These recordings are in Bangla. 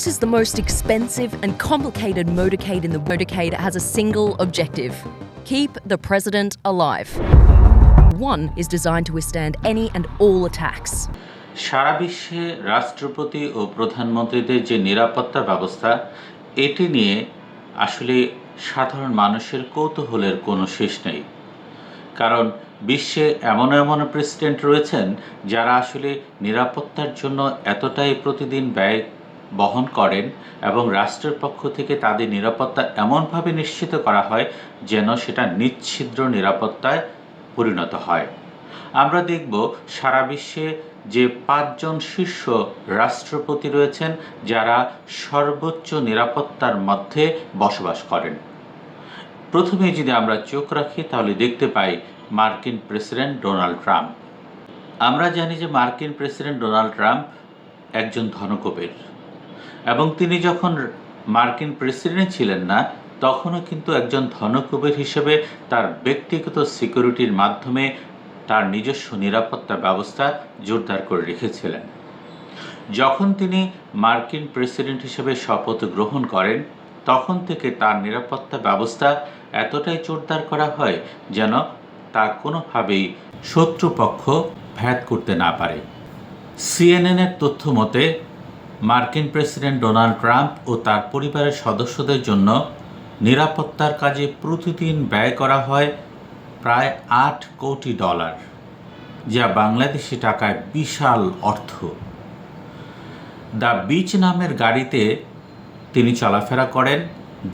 This is the most expensive and complicated motorcade in the motorcade has a single objective keep the president alive. One is designed to withstand any and all attacks. সারা বিশ্বে রাষ্ট্রপতি ও প্রধানমন্ত্রীদের যে নিরাপত্তা ব্যবস্থা এটি নিয়ে আসলে সাধারণ মানুষের কৌতূহলের কোনো শেষ নেই কারণ বিশ্বে এমন এমন প্রেসিডেন্ট রয়েছেন যারা আসলে নিরাপত্তার জন্য এতটাই প্রতিদিন ব্যয় বহন করেন এবং রাষ্ট্রের পক্ষ থেকে তাদের নিরাপত্তা এমনভাবে নিশ্চিত করা হয় যেন সেটা নিচ্ছিদ্র নিরাপত্তায় পরিণত হয়। আমরা দেখব সারা বিশ্বে যে পাঁচজন শীর্ষ রাষ্ট্রপতি রয়েছেন যারা সর্বোচ্চ নিরাপত্তার মধ্যে বসবাস করেন। প্রথমে যদি আমরা চোখ রাখি, তাহলে দেখতে পাই মার্কিন প্রেসিডেন্ট ডোনাল্ড ট্রাম্প। আমরা জানি যে মার্কিন প্রেসিডেন্ট ডোনাল্ড ট্রাম্প একজন ধনকুবের। এবং তিনি যখন মার্কিন প্রেসিডেন্ট ছিলেন না, তখনও কিন্তু একজন ধনকুবের হিসেবে তার ব্যক্তিগত সিকিউরিটির মাধ্যমে তার নিজস্ব নিরাপত্তা ব্যবস্থা জোরদার করে রেখেছিলেন। যখন তিনি মার্কিন প্রেসিডেন্ট হিসেবে শপথ গ্রহণ করেন, তখন থেকে তার নিরাপত্তা ব্যবস্থা এতটাই জোরদার করা হয় যেন তা কোনোভাবেই শত্রুপক্ষ ভ্যাদ করতে না পারে। সিএনএনের তথ্য মতে মার্কিন প্রেসিডেন্ট ডোনাল্ড ট্রাম্প ও তার পরিবারের সদস্যদের জন্য নিরাপত্তার কাজে প্রতিদিন ব্যয় করা হয় প্রায় আট কোটি ডলার, যা বাংলাদেশি টাকায় বিশাল অর্থ। দ্য বিচ নামের গাড়িতে তিনি চলাফেরা করেন,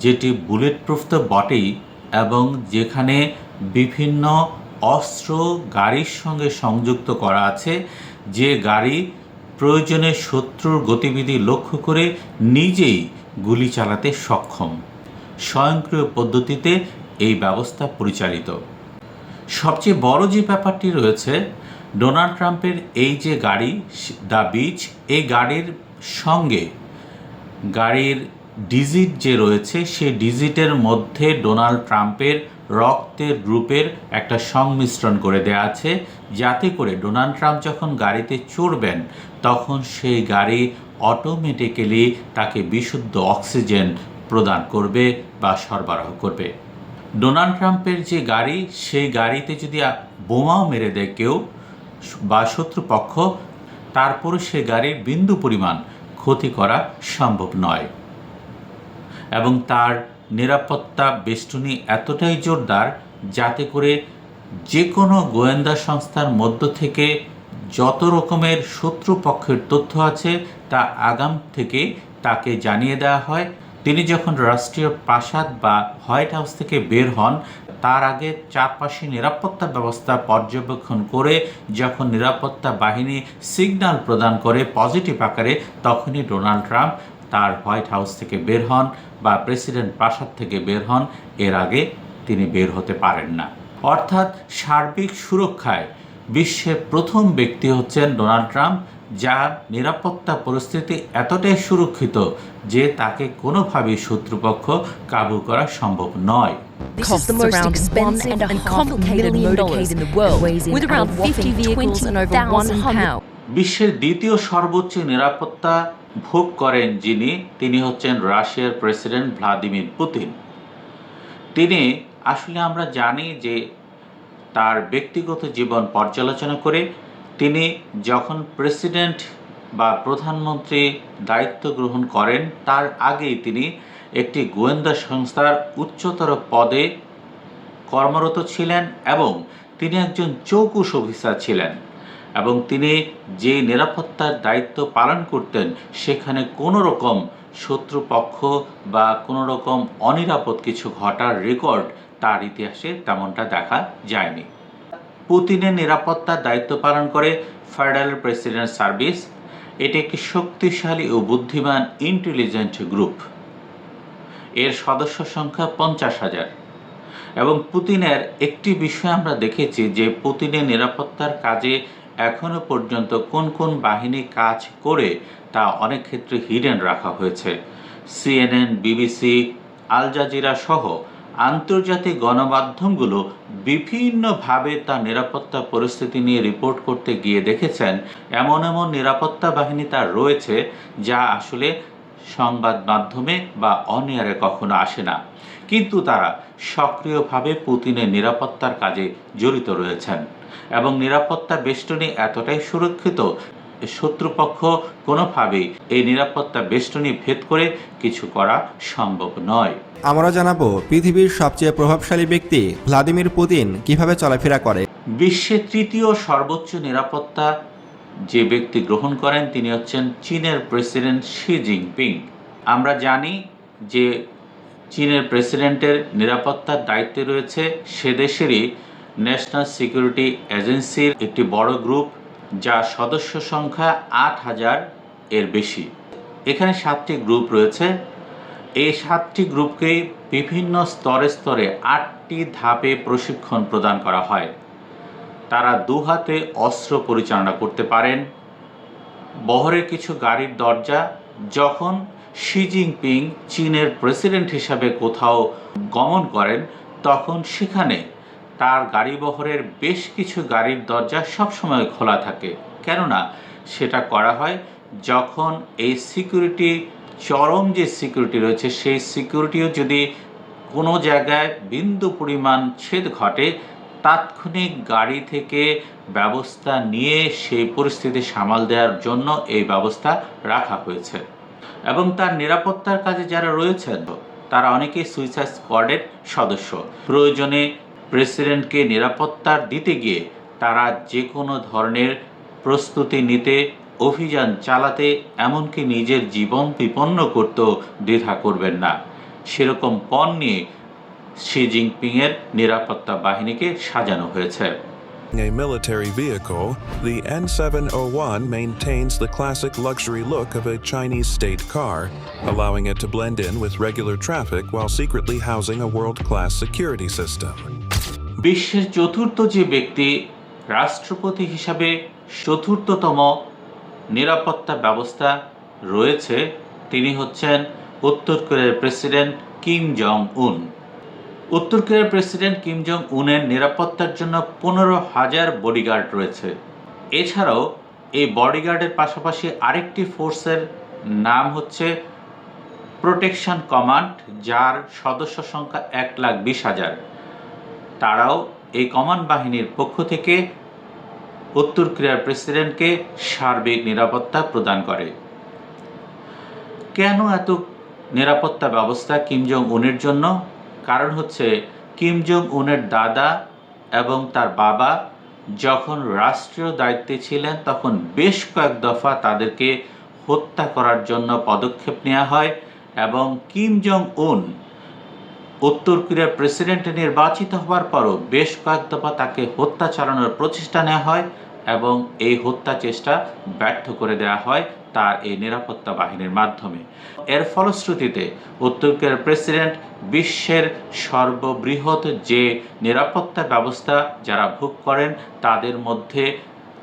যেটি বুলেট প্রুফ তো বটেই, এবং যেখানে বিভিন্ন অস্ত্র গাড়ির সঙ্গে সংযুক্ত করা আছে, যে গাড়ি প্রয়োজনে শত্রুর গতিবিধি লক্ষ্য করে নিজেই গুলি চালাতে সক্ষম। স্বয়ংক্রিয় পদ্ধতিতে এই ব্যবস্থা পরিচালিত। সবচেয়ে বড় যে ব্যাপারটি রয়েছে, ডোনাল্ড ট্রাম্পের এই যে গাড়ি, দ্য বিচ, এই গাড়ির সঙ্গে গাড়ির ডিজিট যে রয়েছে, সেই ডিজিটের মধ্যে ডোনাল্ড ট্রাম্পের রক্তের গ্রুপের একটা সংমিশ্রণ করে দেওয়া আছে, যাতে করে ডোনাল্ড ট্রাম্প যখন গাড়িতে চড়বেন, তখন সেই গাড়ি অটোমেটিক্যালি তাকে বিশুদ্ধ অক্সিজেন প্রদান করবে বা সরবরাহ করবে। ডোনাল্ড ট্রাম্পের যে গাড়ি, সেই গাড়িতে যদি বোমাও মেরে দেয় কেউ বা শত্রুপক্ষ তারপরে সে গাড়ির বিন্দু পরিমাণ ক্ষতি করা সম্ভব নয়। এবং তার নিরাপত্তা বেষ্টনী এতটাই জোরদার যাতে করে যে কোনো গোয়েন্দা সংস্থার মধ্য থেকে যত রকমের শত্রুপক্ষের তথ্য আছে তা আগাম থেকে তাকে জানিয়ে দেওয়া হয়। তিনি যখন রাষ্ট্রীয় প্রাসাদ বা হোয়াইট হাউস থেকে বের হন, তার আগে চারপাশে নিরাপত্তা ব্যবস্থা পর্যবেক্ষণ করে, যখন নিরাপত্তা বাহিনী সিগন্যাল প্রদান করে পজিটিভ আকারে, তখনই ডোনাল্ড ট্রাম্প তার হোয়াইট হাউস থেকে বের হন বা প্রেসিডেন্ট প্রাসাদ থেকে বের হন এর আগে তিনি বের হতে পারেন না। অর্থাৎ সার্বিক সুরক্ষায় বিশ্বের প্রথম ব্যক্তি হচ্ছেন ডোনাল্ড ট্রাম্প যার নিরাপত্তা পরিস্থিতি এতটাই সুরক্ষিত যে তাকে কোনোভাবেই শত্রুপক্ষ কাবু করা সম্ভব নয়। This is বিশ্বের দ্বিতীয় সর্বোচ্চ নিরাপত্তা ভোগ করেন যিনি, তিনি হচ্ছেন রাশিয়ার প্রেসিডেন্ট ভ্লাদিমির পুতিন। তিনি, আসলে আমরা জানি যে তার ব্যক্তিগত জীবন পর্যালোচনা করে তিনি যখন প্রেসিডেন্ট বা প্রধানমন্ত্রী দায়িত্ব গ্রহণ করেন, তার আগেই তিনি একটি গোয়েন্দা সংস্থার উচ্চতর পদে কর্মরত ছিলেন এবং তিনি একজন চৌকুশ অফিসার ছিলেন। এবং তিনি যে নিরাপত্তার দায়িত্ব পালন করতেন, সেখানে কোনো রকম শত্রুপক্ষ বা কোনো রকম অনিরাপদ কিছু ঘটার রেকর্ড তার ইতিহাসে তেমনটা দেখা যায়নি। পুতিনের নিরাপত্তার দায়িত্ব পালন করে ফেডারেল প্রেসিডেন্ট সার্ভিস এটি একটি শক্তিশালী ও বুদ্ধিমান ইন্টেলিজেন্ট গ্রুপ এর সদস্য সংখ্যা পঞ্চাশ হাজার। এবং পুতিনের একটি বিষয় আমরা দেখেছি যে পুতিনের নিরাপত্তার কাজে এখনও পর্যন্ত কোন কোন বাহিনী কাজ করে তা অনেক ক্ষেত্রে হিডেন রাখা হয়েছে। সিএনএন বিবিসি আল জাজিরা সহ আন্তর্জাতিক গণমাধ্যমগুলো বিভিন্নভাবে তার নিরাপত্তা পরিস্থিতি নিয়ে রিপোর্ট করতে গিয়ে দেখেছেন। এমন এমন নিরাপত্তা বাহিনী তার রয়েছে যা আসলে সংবাদ মাধ্যমে বা অনিয়ারে কখনো আসে না। কিন্তু তারা সক্রিয়ভাবে পুতিনের নিরাপত্তার কাজে জড়িত রয়েছেন এবং নিরাপত্তা বেষ্টনী এতটাই সুরক্ষিত শত্রুপক্ষ কোনোভাবেই এই নিরাপত্তা বেষ্টনী ভেদ করে কিছু করা সম্ভব নয়। আমরা জানাব পৃথিবীর সবচেয়ে প্রভাবশালী ব্যক্তি ভ্লাদিমির পুতিন কীভাবে চলাফেরা করে। বিশ্বের তৃতীয় সর্বোচ্চ নিরাপত্তা যে ব্যক্তি গ্রহণ করেন তিনি হচ্ছেন চীনের প্রেসিডেন্ট শি জিনপিং। আমরা জানি যে চীনের প্রেসিডেন্টের নিরাপত্তার দায়িত্বে রয়েছে সে দেশেরই ন্যাশনাল সিকিউরিটি এজেন্সির একটি বড় গ্রুপ যার সদস্য সংখ্যা আট হাজার এর বেশি। এখানে সাতটি গ্রুপ রয়েছে। এই সাতটি গ্রুপকেই বিভিন্ন স্তরে স্তরে আটটি ধাপে প্রশিক্ষণ প্রদান করা হয়। তারা দু হাতে অস্ত্র পরিচালনা করতে পারেন। বহরের কিছু গাড়ির দরজা, যখন শি জিনপিং চীনের প্রেসিডেন্ট হিসাবে কোথাও গমন করেন, তখন সেখানে তার গাড়ি বহরের বেশ কিছু গাড়ির দরজা সবসময় খোলা থাকে। কেননা সেটা করা হয় যখন এই সিকিউরিটি চরম যে সিকিউরিটি রয়েছে, সেই সিকিউরিটিও যদি কোনো জায়গায় বিন্দু পরিমাণ ছেদ ঘটে, তাৎক্ষণিক গাড়ি থেকে ব্যবস্থা নিয়ে সেই পরিস্থিতি সামাল দেওয়ার জন্য এই ব্যবস্থা রাখা হয়েছে। এবং তার নিরাপত্তার কাজে যারা রয়েছেন, তারা অনেকেই সুইসাইড স্কোয়াডের সদস্য। প্রয়োজনে প্রেসিডেন্টকে নিরাপত্তার দিতে গিয়ে তারা যে কোনো ধরনের প্রস্তুতি নিতে, অভিযান চালাতে, এমনকি নিজের জীবন বিপন্ন করতেও দ্বিধা করবেন না। সেরকম পণ নিয়ে শি জিনপিংয়ের নিরাপত্তা বাহিনীকে সাজানো হয়েছে। A military vehicle, the N701 maintains the classic luxury look of a Chinese state car, allowing it to blend in with regular traffic while secretly housing a world class security system. বিশ্বের চতুর্থ যে ব্যক্তি রাষ্ট্রপতি হিসাবে চতুর্থতম নিরাপত্তা ব্যবস্থা রয়েছে তিনি হচ্ছেন উত্তর কোরিয়ার প্রেসিডেন্ট কিম জং উন উত্তর কোরিয়ার প্রেসিডেন্ট কিম জং উনের নিরাপত্তার জন্য পনেরো হাজার বডিগার্ড রয়েছে। এছাড়াও এই বডিগার্ডের পাশাপাশি আরেকটি ফোর্সের নাম হচ্ছে প্রোটেকশন কমান্ড, যার সদস্য সংখ্যা এক লাখ বিশ হাজার। তারাও এই কমান্ড বাহিনীর পক্ষ থেকে উত্তর কোরিয়ার প্রেসিডেন্টকে সার্বিক নিরাপত্তা প্রদান করে। কেন এত নিরাপত্তা ব্যবস্থা কিম জং উনের জন্য? কারণ হচ্ছে কিম জং উনের দাদা এবং তার বাবা যখন রাষ্ট্রীয় দায়িত্বে ছিলেন, তখন বেশ কয়েক দফা তাদেরকে হত্যা করার জন্য পদক্ষেপ নেওয়া হয় এবং কিম জং উন উত্তর কোরিয়ার প্রেসিডেন্ট নির্বাচিত হওয়ার পরও বেশ কয়েক দফা তাকে হত্যা চালানোর প্রচেষ্টা নেওয়া হয়। এবং এই হত্যা চেষ্টা ব্যর্থ করে দেয়া হয় তার এই নিরাপত্তা বাহিনীর মাধ্যমে। এর ফলশ্রুতিতে উত্তর প্রেসিডেন্ট বিশ্বের সর্ববৃহৎ যে নিরাপত্তা ব্যবস্থা যারা ভোগ করেন, তাদের মধ্যে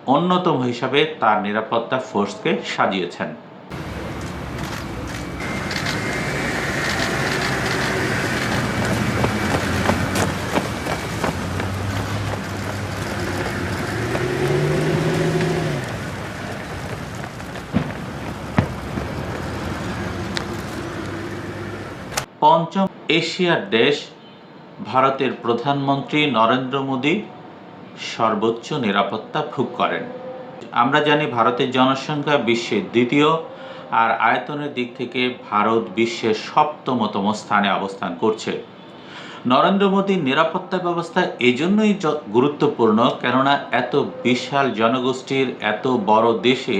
অন্যতম হিসাবে তার নিরাপত্তা ফোর্সকে সাজিয়েছেন। এশিয়ার দেশ, ভারতের প্রধানমন্ত্রী নরেন্দ্র মোদী সর্বোচ্চ নিরাপত্তা ভোগ করেন। আমরা জানি ভারতের জনসংখ্যা বিশ্বের দ্বিতীয় আর আয়তনের দিক থেকে ভারত বিশ্বের সপ্তমতম স্থানে অবস্থান করছে। নরেন্দ্র মোদীর নিরাপত্তা ব্যবস্থা এজন্যই গুরুত্বপূর্ণ কেননা এত বিশাল জনগোষ্ঠীর, এত বড় দেশে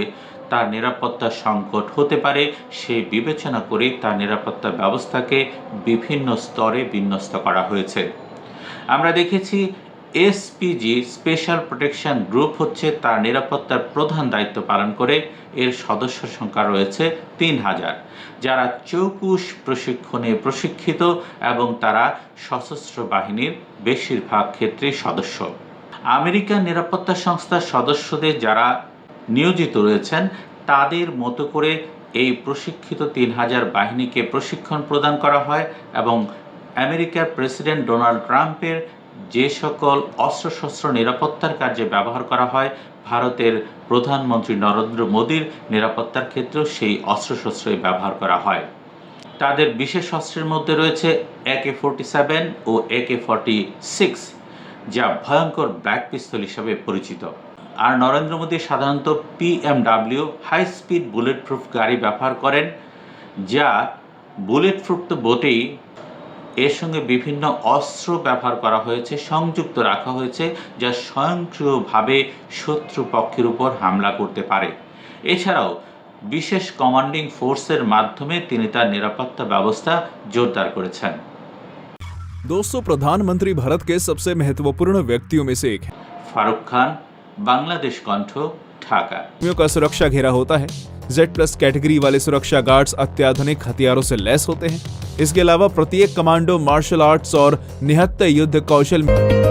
তার নিরাপত্তা সংকট হতে পারে সেই বিবেচনা করে তার নিরাপত্তা ব্যবস্থাকে বিভিন্ন স্তরে বিন্যস্ত করা হয়েছে। আমরা দেখেছি এসপিজি, স্পেশাল প্রোটেকশন গ্রুপ হচ্ছে তার নিরাপত্তার প্রধান দায়িত্ব পালন করে। এর সদস্য সংখ্যা রয়েছে তিন হাজার। যারা চৌকুশ প্রশিক্ষণে প্রশিক্ষিত এবং তারা সশস্ত্র বাহিনীর বেশিরভাগ ক্ষেত্রে সদস্য। আমেরিকান নিরাপত্তা সংস্থার সদস্যদের যারা নিয়োজিত রয়েছেন, তাদের মতো করে এই প্রশিক্ষিত তিন হাজার বাহিনীকে প্রশিক্ষণ প্রদান করা হয় এবং আমেরিকার প্রেসিডেন্ট ডোনাল্ড ট্রাম্পের যে সকল অস্ত্রশস্ত্র নিরাপত্তার কাজে ব্যবহার করা হয়, ভারতের প্রধানমন্ত্রী নরেন্দ্র মোদীর নিরাপত্তার ক্ষেত্রেও সেই অস্ত্রশস্ত্রই ব্যবহার করা হয়। তাদের বিশেষ অস্ত্রের মধ্যে রয়েছে একে ফোরটি সেভেন ও একে ফর্টি সিক্স, যা ভয়ঙ্কর ব্ল্যাক পিস্তল হিসাবে পরিচিত। আর নরেন্দ্র মোদী সাধারণত BMW high speed bullet proof গাড়ি ব্যবহার করেন যা বুলেট প্রুফ তো বটেই এর সঙ্গে বিভিন্ন অস্ত্র ব্যবহার করা হয়েছে সংযুক্ত রাখা হয়েছে যা স্বয়ংক্রিয়ভাবে শত্রু পক্ষের উপর হামলা করতে পারে এছাড়াও বিশেষ কমান্ডিং ফোর্সের মাধ্যমে তিনি তার নিরাপত্তা ব্যবস্থা জোরদার করেছেন दोस्तों प्रधानमंत्री भारत के सबसे महत्वपूर्ण व्यक्तियों में से एक है ফারুক খান बांग्लादेश कंठ ढाका। का सुरक्षा घेरा होता है। जेड प्लस कैटेगरी वाले सुरक्षा गार्ड्स अत्याधुनिक हथियारों से लैस होते हैं। इसके अलावा प्रत्येक कमांडो मार्शल आर्ट्स और निहत्ते युद्ध कौशल में